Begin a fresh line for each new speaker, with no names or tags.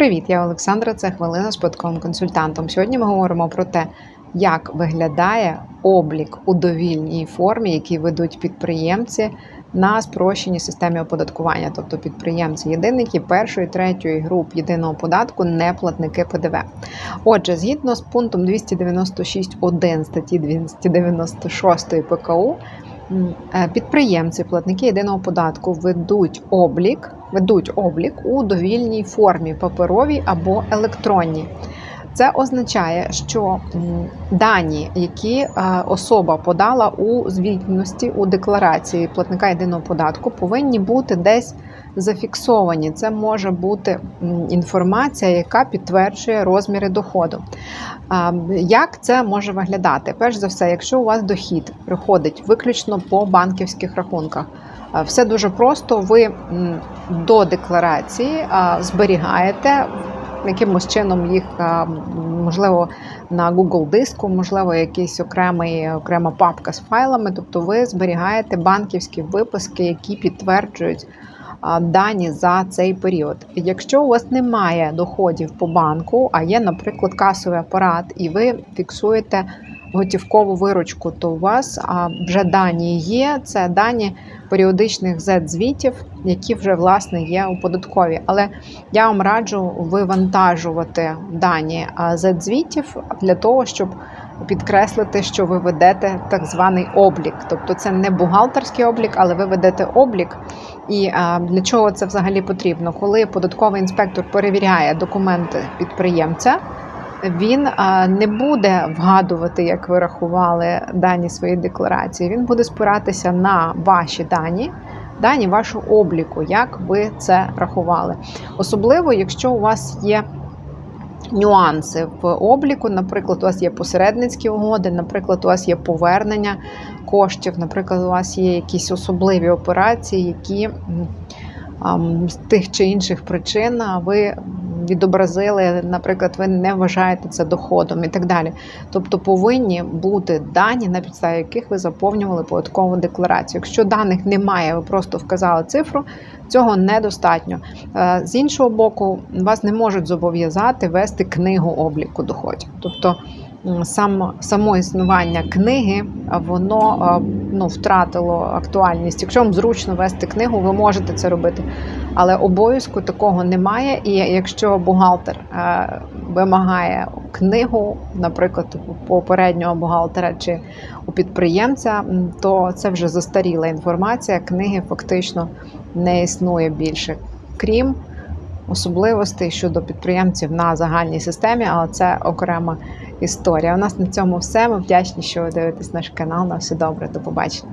Привіт, я Олександра. Це хвилина з податковим консультантом. Сьогодні ми говоримо про те, як виглядає облік у довільній формі, який ведуть підприємці на спрощеній системі оподаткування, тобто підприємці єдинники першої третьої груп єдиного податку, не платники ПДВ. Отже, згідно з пунктом 296.1 статті 296 ПКУ. Е, Підприємці, платники єдиного податку ведуть облік, ведуть облік у довільній формі паперовій або електронній. Це означає, що дані, які е, особа подала у звітності у декларації платника єдиного податку, повинні бути десь зафіксовані. Це може бути інформація, яка підтверджує розміри доходу. Як це може виглядати? Перш за все, якщо у вас дохід приходить виключно по банківських рахунках, все дуже просто. Ви до декларації зберігаєте якимось чином їх можливо на Google диску, можливо, якийсь окремий окрема папка з файлами. Тобто ви зберігаєте банківські виписки, які підтверджують дані за цей період. Якщо у вас немає доходів по банку, а є, наприклад, касовий апарат, і ви фіксуєте готівкову виручку, то у вас вже дані є. Це дані періодичних Z-звітів, які вже власне є у податковій. Але я вам раджу вивантажувати дані Z-звітів для того, щоб підкреслити, що ви ведете так званий облік. Тобто це не бухгалтерський облік, але ви ведете облік. І для чого це взагалі потрібно? Коли податковий інспектор перевіряє документи підприємця, він не буде вгадувати, як ви рахували дані своєї декларації. Він буде спиратися на ваші дані. Дані вашого обліку, як ви це рахували. Особливо, якщо у вас є нюанси в обліку, наприклад, у вас є посередницькі угоди, наприклад, у вас є повернення коштів, наприклад, у вас є якісь особливі операції, які з тих чи інших причин ви відобразили, наприклад, ви не вважаєте це доходом і так далі. Тобто повинні бути дані, на підставі яких ви заповнювали податкову декларацію. Якщо даних немає, ви просто вказали цифру, цього недостатньо. Е, З іншого боку, вас не можуть зобов'язати вести книгу обліку доходів. Тобто сам, само існування книги, воно е, ну, втратило актуальність. Якщо вам зручно вести книгу, ви можете це робити. Але обов'язку такого немає. І якщо бухгалтер е, вимагає книгу, наприклад, попереднього бухгалтера чи у підприємця, то це вже застаріла інформація. Книги фактично не існує більше, крім особливостей щодо підприємців на загальній системі, але це окрема історія. У нас на цьому все. Ми вдячні, що ви дивитесь наш канал. На все добре, до побачення.